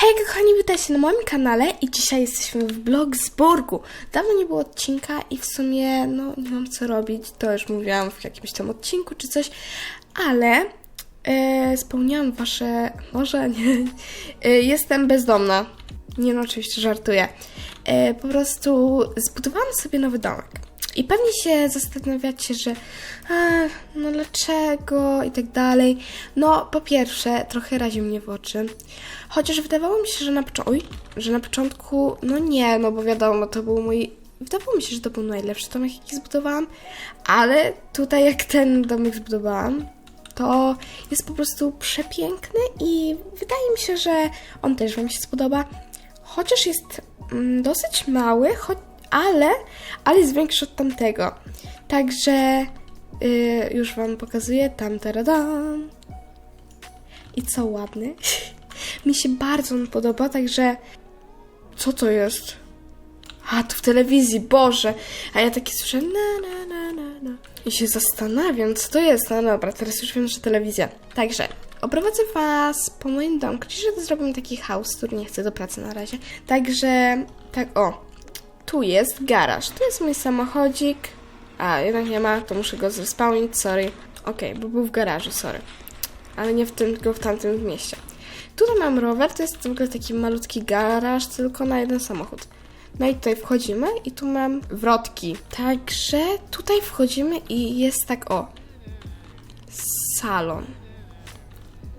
Hej kochani, witajcie na moim kanale i dzisiaj jesteśmy w Blogsburgu. Dawno nie było odcinka i w sumie no nie mam co robić, to już mówiłam w jakimś tam odcinku czy coś, ale e, spełniłam wasze, może nie, e, jestem bezdomna. Nie no, oczywiście żartuję. E, po prostu zbudowałam sobie nowy domek. I pewnie się zastanawiacie, że a, no dlaczego i tak dalej. No, po pierwsze, trochę razi mnie w oczy. Chociaż wydawało mi się, że na, Oj, że na początku, no nie, no bo wiadomo, to był mój. Wydawało mi się, że to był najlepszy domek, jaki zbudowałam, ale tutaj, jak ten domek zbudowałam, to jest po prostu przepiękny i wydaje mi się, że on też Wam się spodoba. Chociaż jest mm, dosyć mały, choć, ale, ale jest większy od tamtego. Także y, już Wam pokazuję. Tam. I co ładny. Mi się bardzo on podoba, także. Co to jest? A, to w telewizji, Boże! A ja takie słyszę na, na, na, na, na. I się zastanawiam, co to jest. No dobra, teraz już wiem, że telewizja. Także, oprowadzę Was po moim domku, że zrobimy taki chaos, który nie chcę do pracy na razie. Także, tak, o. Tu jest garaż, tu jest mój samochodzik. A, jednak nie ma, to muszę go zrespawnić, sorry. Okej, bo był w garażu, sorry. Ale nie w tym, tylko w tamtym mieście. Tutaj mam rower, to jest ogóle taki malutki garaż, tylko na jeden samochód. No i tutaj wchodzimy i tu mam wrotki. Także tutaj wchodzimy i jest tak o. Salon.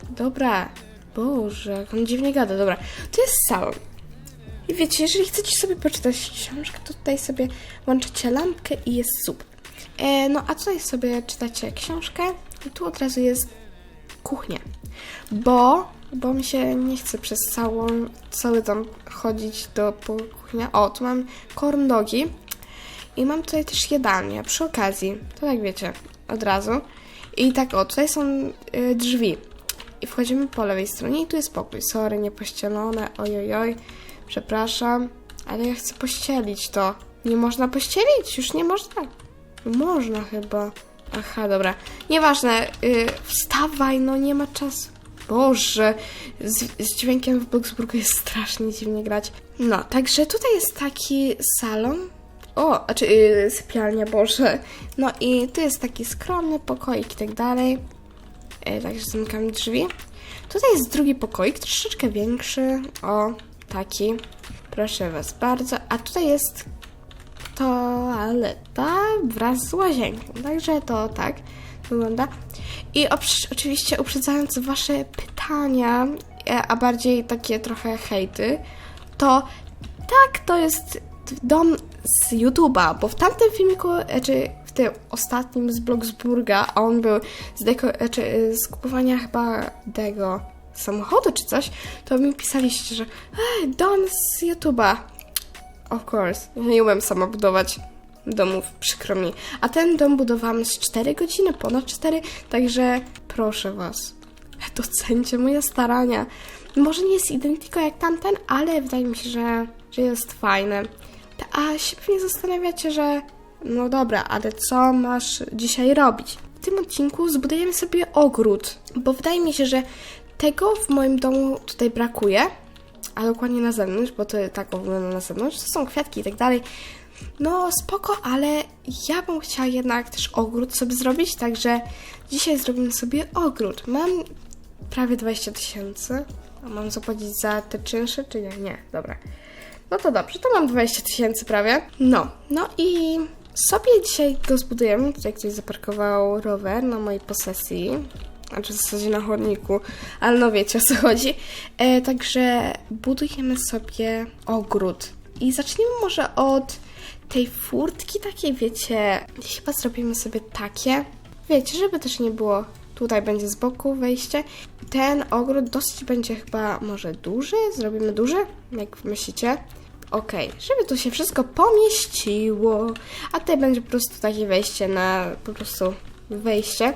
Dobra. Boże, on dziwnie gada, dobra. To jest salon. I wiecie, jeżeli chcecie sobie poczytać książkę, to tutaj sobie włączycie lampkę i jest super. E, no a tutaj sobie czytacie książkę i tu od razu jest kuchnia. Bo, bo mi się nie chce przez całą, cały dom chodzić do po kuchnia. O, tu mam corn dogi i mam tutaj też jadalnię przy okazji. To jak wiecie, od razu. I tak o, tutaj są y, drzwi. I wchodzimy po lewej stronie i tu jest pokój. Sorry, niepościelone, ojojoj, przepraszam. Ale ja chcę pościelić to. Nie można pościelić? Już nie można. Można chyba. Aha, dobra. Nieważne. Yy, wstawaj, no nie ma czasu. Boże, z, z dźwiękiem w Bloxburgu jest strasznie dziwnie grać. No, także tutaj jest taki salon. O, znaczy yy, sypialnia, Boże. No i tu jest taki skromny pokoik i tak dalej. Yy, także zamykam drzwi. Tutaj jest drugi pokoik, troszeczkę większy. O, taki. Proszę Was bardzo. A tutaj jest toaleta wraz z łazienką. Także to tak wygląda. I oczywiście uprzedzając Wasze pytania, e, a bardziej takie trochę hejty, to tak, to jest dom z YouTube'a, bo w tamtym filmiku, czy w tym ostatnim z Blogsburga, a on był z, deko- czy z kupowania chyba tego samochodu czy coś, to mi pisaliście, że Ej, dom z YouTube'a. Of course. Nie umiem sama budować domów, przykro mi. A ten dom budowałam z 4 godziny, ponad 4, także proszę Was, docencie moje starania. Może nie jest identyko jak tamten, ale wydaje mi się, że, że jest fajny. A się pewnie zastanawiacie, że no dobra, ale co masz dzisiaj robić? W tym odcinku zbudujemy sobie ogród, bo wydaje mi się, że tego w moim domu tutaj brakuje, a dokładnie na zewnątrz, bo to tak wygląda na zewnątrz, to są kwiatki i tak dalej. No spoko, ale ja bym chciała jednak też ogród sobie zrobić, także dzisiaj zrobimy sobie ogród. Mam prawie 20 tysięcy, mam zapłacić za te czynsze, czy nie? Nie, dobra. No to dobrze, to mam 20 tysięcy prawie. No, no i sobie dzisiaj go zbudujemy. Tutaj ktoś zaparkował rower na mojej posesji. Znaczy w zasadzie na chodniku, ale no wiecie o co chodzi. E, także budujemy sobie ogród. I zacznijmy może od tej furtki takiej, wiecie, chyba zrobimy sobie takie. Wiecie, żeby też nie było, tutaj będzie z boku wejście. Ten ogród dosyć będzie chyba może duży, zrobimy duży, jak myślicie. Okej, żeby tu się wszystko pomieściło. A tutaj będzie po prostu takie wejście na po prostu wejście.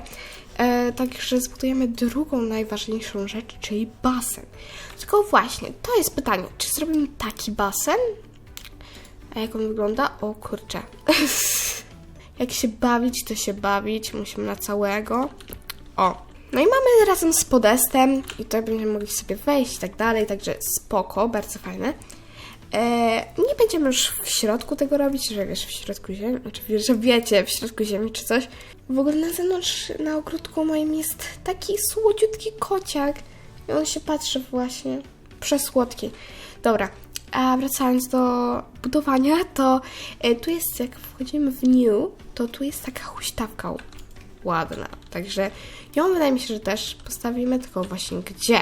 E, także zbudujemy drugą najważniejszą rzecz, czyli basen. Tylko właśnie, to jest pytanie, czy zrobimy taki basen? A jak on wygląda? O kurczę. jak się bawić, to się bawić. Musimy na całego. O, No i mamy razem z podestem i tutaj będziemy mogli sobie wejść i tak dalej, także spoko, bardzo fajne. E, będziemy już w środku tego robić, że wiesz, w środku ziemi, znaczy że wiecie, w środku ziemi czy coś. W ogóle na zewnątrz, na ogródku moim jest taki słodziutki kociak i on się patrzy właśnie, przesłodki. Dobra, a wracając do budowania, to e, tu jest, jak wchodzimy w new, to tu jest taka huśtawka ładna. Także ją wydaje mi się, że też postawimy, tylko właśnie gdzie?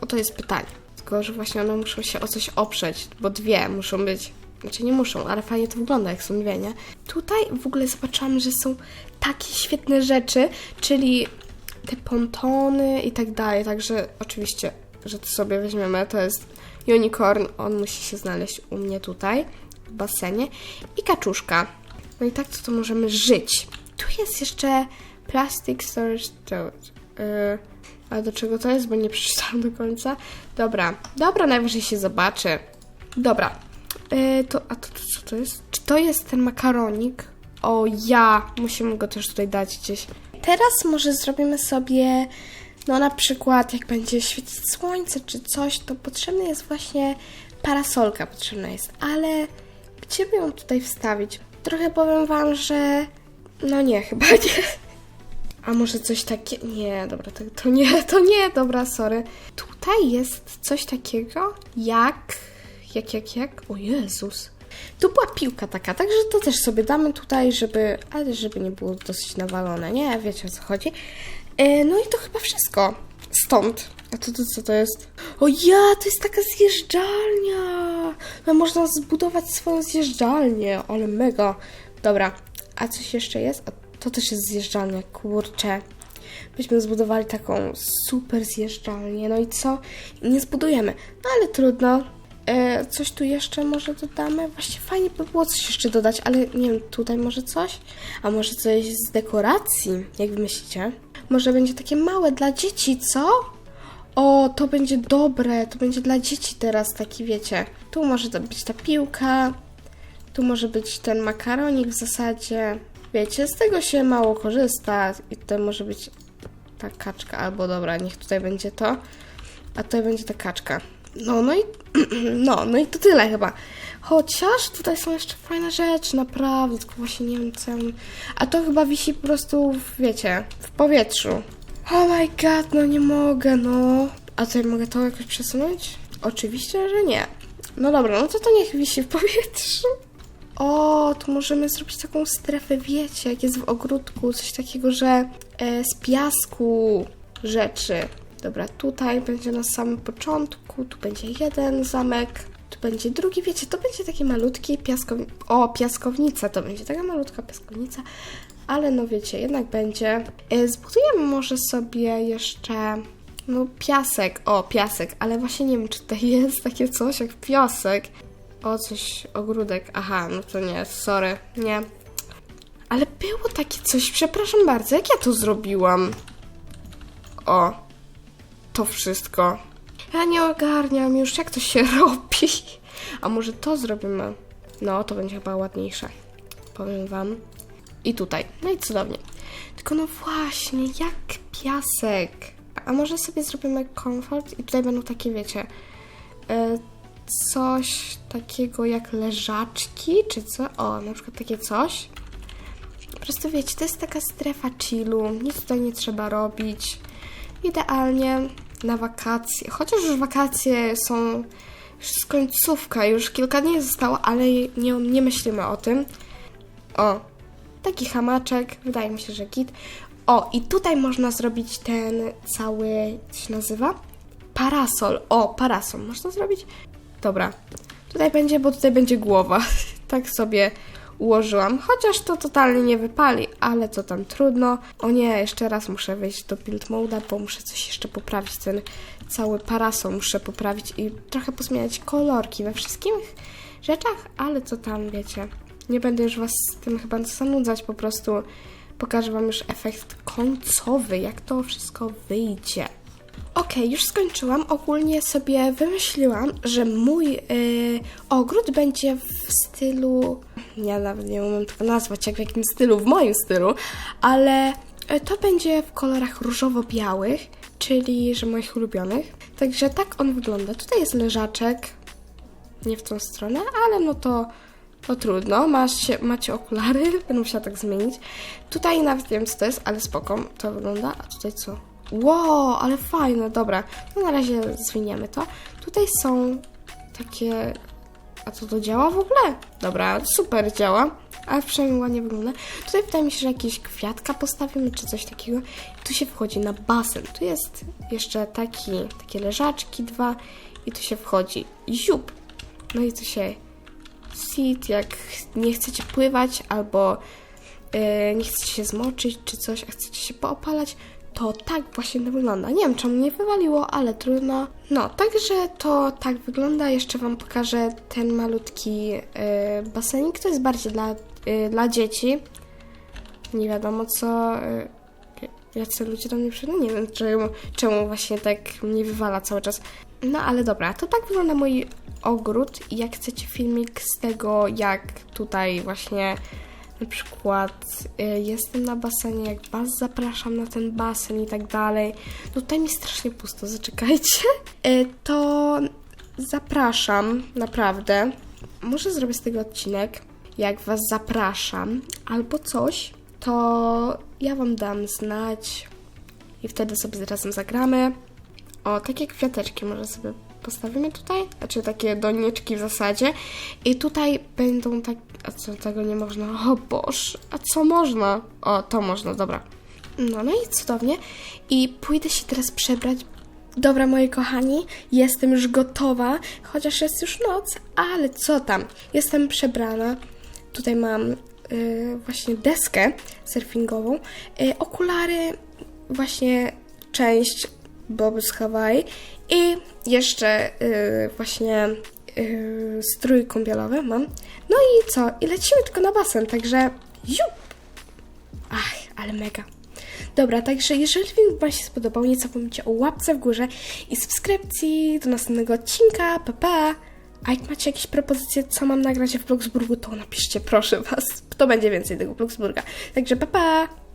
Oto jest pytanie. Tylko, że właśnie one muszą się o coś oprzeć, bo dwie muszą być. Znaczy nie muszą, ale fajnie to wygląda, jak są dwie, nie? Tutaj w ogóle zobaczyłam, że są takie świetne rzeczy, czyli te pontony i tak dalej. Także oczywiście, że to sobie weźmiemy. To jest unicorn, on musi się znaleźć u mnie tutaj w basenie. I kaczuszka. No i tak to, to możemy żyć. Tu jest jeszcze plastic storage tote. Yy, ale do czego to jest, bo nie przeczytałam do końca. Dobra, dobra, najwyżej się zobaczy. Dobra, yy, to, a to, to co to jest? Czy to jest ten makaronik? O ja, musimy go też tutaj dać gdzieś. Teraz może zrobimy sobie, no na przykład jak będzie świecić słońce czy coś, to potrzebna jest właśnie parasolka potrzebna jest, ale gdzie by ją tutaj wstawić? Trochę powiem wam, że no nie, chyba nie. A może coś takiego? Nie, dobra, to, to nie, to nie, dobra, sorry. Tutaj jest coś takiego jak. Jak, jak, jak? O Jezus. Tu była piłka taka, także to też sobie damy tutaj, żeby. Ale żeby nie było dosyć nawalone, nie? Wiecie o co chodzi. E, no i to chyba wszystko. Stąd. A to, to co to jest? O ja, to jest taka zjeżdżalnia. No można zbudować swoją zjeżdżalnię, ale mega. Dobra, a coś jeszcze jest? A to też jest zjeżdżalnia, kurczę. Byśmy zbudowali taką super zjeżdżalnię, no i co? Nie zbudujemy, no ale trudno. E, coś tu jeszcze może dodamy? Właśnie fajnie by było coś jeszcze dodać, ale nie wiem, tutaj może coś? A może coś z dekoracji, jak wy myślicie? Może będzie takie małe dla dzieci, co? O, to będzie dobre, to będzie dla dzieci teraz taki, wiecie. Tu może być ta piłka, tu może być ten makaronik w zasadzie. Wiecie, z tego się mało korzysta i to może być ta kaczka, albo dobra, niech tutaj będzie to, a tutaj będzie ta kaczka. No, no i no, no i to tyle chyba. Chociaż tutaj są jeszcze fajne rzeczy, naprawdę, tylko właśnie nie wiem co. ja A to chyba wisi po prostu, wiecie, w powietrzu. Oh my god, no nie mogę, no. A tutaj mogę to jakoś przesunąć? Oczywiście, że nie. No dobra, no to to niech wisi w powietrzu. O, tu możemy zrobić taką strefę, wiecie, jak jest w ogródku, coś takiego, że e, z piasku rzeczy. Dobra, tutaj będzie na samym początku, tu będzie jeden zamek, tu będzie drugi, wiecie, to będzie taki malutki piaskownica. O, piaskownica, to będzie taka malutka piaskownica, ale no wiecie, jednak będzie. E, zbudujemy może sobie jeszcze, no piasek, o, piasek, ale właśnie nie wiem, czy tutaj jest takie coś jak piasek. O, coś, ogródek. Aha, no to nie, sorry, nie. Ale było takie coś, przepraszam bardzo, jak ja to zrobiłam? O, to wszystko. Ja nie ogarniam już, jak to się robi. A może to zrobimy? No, to będzie chyba ładniejsze. Powiem wam. I tutaj. No i cudownie. Tylko no właśnie, jak piasek. A może sobie zrobimy komfort i tutaj będą takie, wiecie, e, coś takiego jak leżaczki, czy co? O, na przykład takie coś. Po prostu wiecie, to jest taka strefa chillu, nic tutaj nie trzeba robić. Idealnie na wakacje. Chociaż już wakacje są już końcówka, już kilka dni zostało, ale nie, nie myślimy o tym. O, taki hamaczek, wydaje mi się, że git. O, i tutaj można zrobić ten cały, co się nazywa? Parasol. O, parasol można zrobić? Dobra. Tutaj będzie, bo tutaj będzie głowa. tak sobie ułożyłam. Chociaż to totalnie nie wypali, ale to tam trudno. O nie, jeszcze raz muszę wejść do build mode'a, bo muszę coś jeszcze poprawić. Ten cały parasol muszę poprawić i trochę pozmieniać kolorki we wszystkich rzeczach, ale co tam, wiecie. Nie będę już was z tym chyba zanudzać, po prostu pokażę wam już efekt końcowy, jak to wszystko wyjdzie. Okej, już skończyłam. Ogólnie sobie wymyśliłam, że mój yy, ogród będzie w stylu. Ja nawet nie umiem tego nazwać, jak w jakim stylu, w moim stylu, ale E, To będzie w kolorach różowo-białych, czyli że moich ulubionych. Także tak on wygląda. Tutaj jest leżaczek, nie w tą stronę, ale no to, to trudno. Macie, macie okulary, będę musiała tak zmienić. Tutaj nawet nie wiem co to jest, ale spoko, to wygląda. A tutaj co? Wow, ale fajne, dobra. No na razie zwiniemy to. Tutaj są takie... A co to działa w ogóle? Dobra, super działa. Ale przynajmniej ładnie wygląda. Tutaj wydaje mi się, że jakieś kwiatka postawimy, czy coś takiego. Tu się wchodzi na basen. Tu jest jeszcze taki, takie leżaczki dwa i tu się wchodzi ziup. No i tu się sit, jak nie chcecie pływać albo e, nie chcecie się zmoczyć czy coś, a chcecie się poopalać, to tak właśnie to wygląda. Nie wiem, czemu mnie wywaliło, ale trudno. No, także to tak wygląda. Jeszcze Wam pokażę ten malutki e, basenik. To jest bardziej dla, e, dla dzieci. Nie wiadomo co... E, jacy ludzie do mnie przyjdą. Nie wiem, czemu, czemu właśnie tak mnie wywala cały czas. No ale dobra, to tak wygląda mój ogród jak chcecie filmik z tego, jak tutaj właśnie na przykład y, jestem na basenie, jak was zapraszam na ten basen i tak dalej. No tutaj mi strasznie pusto, zaczekajcie. Y, to zapraszam, naprawdę. Może zrobię z tego odcinek, jak was zapraszam albo coś, to ja wam dam znać i wtedy sobie razem zagramy. O, takie kwiateczki może sobie postawimy tutaj, znaczy takie doniczki w zasadzie. I tutaj będą tak... A co, tego nie można? O Boż, a co można? O, to można, dobra. No, no i cudownie. I pójdę się teraz przebrać. Dobra, moi kochani, jestem już gotowa, chociaż jest już noc, ale co tam? Jestem przebrana. Tutaj mam y, właśnie deskę surfingową, y, okulary, właśnie część Bob z Hawaii i jeszcze y, właśnie y, strój kąpielowy mam. No i co? I lecimy tylko na basen, także jup! Ach, ale mega. Dobra, także jeżeli film Wam się spodobał, nie zapomnijcie o łapce w górze i subskrypcji do następnego odcinka. Pa, pa! A jak macie jakieś propozycje, co mam nagrać w Bloksburgu, to napiszcie, proszę Was. To będzie więcej tego Bloksburga. Także pa, pa!